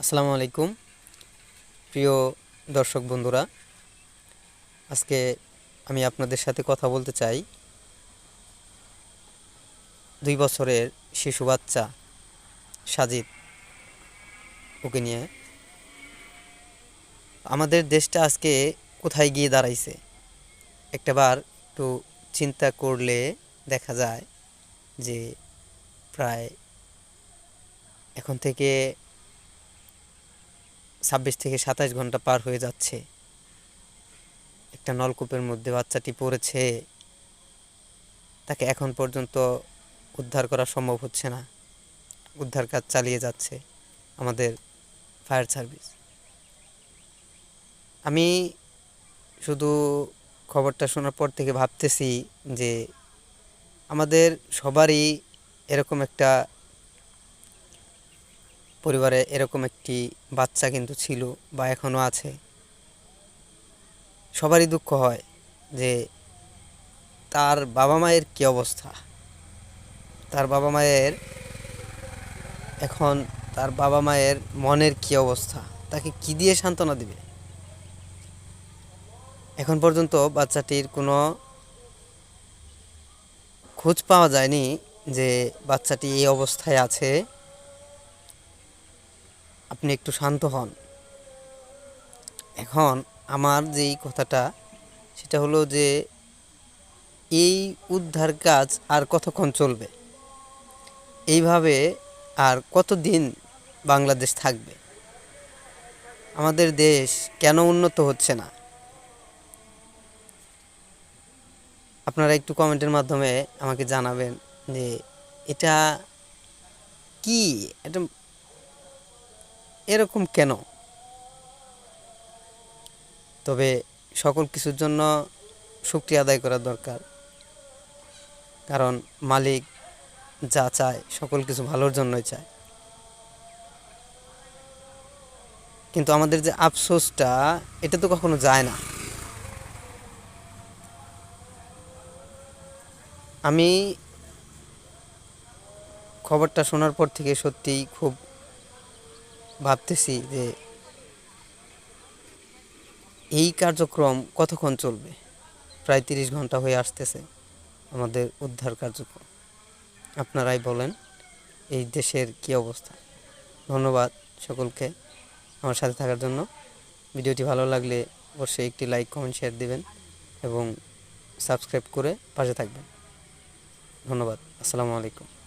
আসসালামু আলাইকুম। প্রিয় দর্শক বন্ধুরা, আজকে আমি আপনাদের সাথে কথা বলতে চাই দুই বছরের শিশু বাচ্চা সাজিদ ওকে নিয়ে। আমাদের দেশটা আজকে কোথায় গিয়ে দাঁড়াইছে একটাবার একটু চিন্তা করলে দেখা যায় যে প্রায় এখন থেকে ছাব্বিশ থেকে সাতাশ ঘণ্টা পার হয়ে যাচ্ছে। একটা নলকূপের মধ্যে বাচ্চাটি পড়েছে। তাকে এখন পর্যন্ত উদ্ধার করা সম্ভব হচ্ছে না। উদ্ধার কাজ চালিয়ে যাচ্ছে আমাদের ফায়ার সার্ভিস। আমি শুধু খবরটা শোনার পর থেকে ভাবতেছি যে আমাদের সবারই এরকম একটা পরিবারে এরকম একটি বাচ্চা কিন্তু ছিল বা এখনও আছে। সবারই দুঃখ হয় যে তার বাবা মায়ের কী অবস্থা? তার বাবা মায়ের এখন তার বাবা মায়ের মনের কী অবস্থা? তাকে কি দিয়ে সান্ত্বনা দিবে? এখন পর্যন্ত বাচ্চাটির কোনো খোঁজ পাওয়া যায়নি যে বাচ্চাটি এই অবস্থায় আছে। আপনি একটু শান্ত হন। এখন আমার যেই কথাটা, সেটা হলো যে, এই উদ্ধার কাজ আর কতক্ষণ চলবে? এইভাবে আর কতদিন বাংলাদেশ থাকবে? আমাদের দেশ কেন উন্নত হচ্ছে না? আপনারা একটু কমেন্টের মাধ্যমে আমাকে জানাবেন যে, এটা কি? এটা এরকম কেন? তবে সকল কিছুর জন্য শুক্রিয়া আদায় করা দরকার। কারণ মালিক যা চায়, সকল কিছু ভালোর জন্যই চায়। কিন্তু আমাদের যে আফসোসটা, এটা তো কখনো যায় না। আমি খবরটা শোনার পর থেকে সত্যিই খুব ভাবতেছি যে এই কার্যক্রম কতক্ষণ চলবে? প্রায় তিরিশ ঘণ্টা হয়ে আসতেছে আমাদের উদ্ধার কার্যক্রম। আপনারাই বলেন, এই দেশের কি অবস্থা? ধন্যবাদ সকলকে আমার সাথে থাকার জন্য। ভিডিওটি ভালো লাগলে অবশ্যই একটি লাইক, কমেন্ট শেয়ার দিবেন এবং সাবস্ক্রাইব করে পাশে থাকবেন। ধন্যবাদ। আসসালামু আলাইকুম।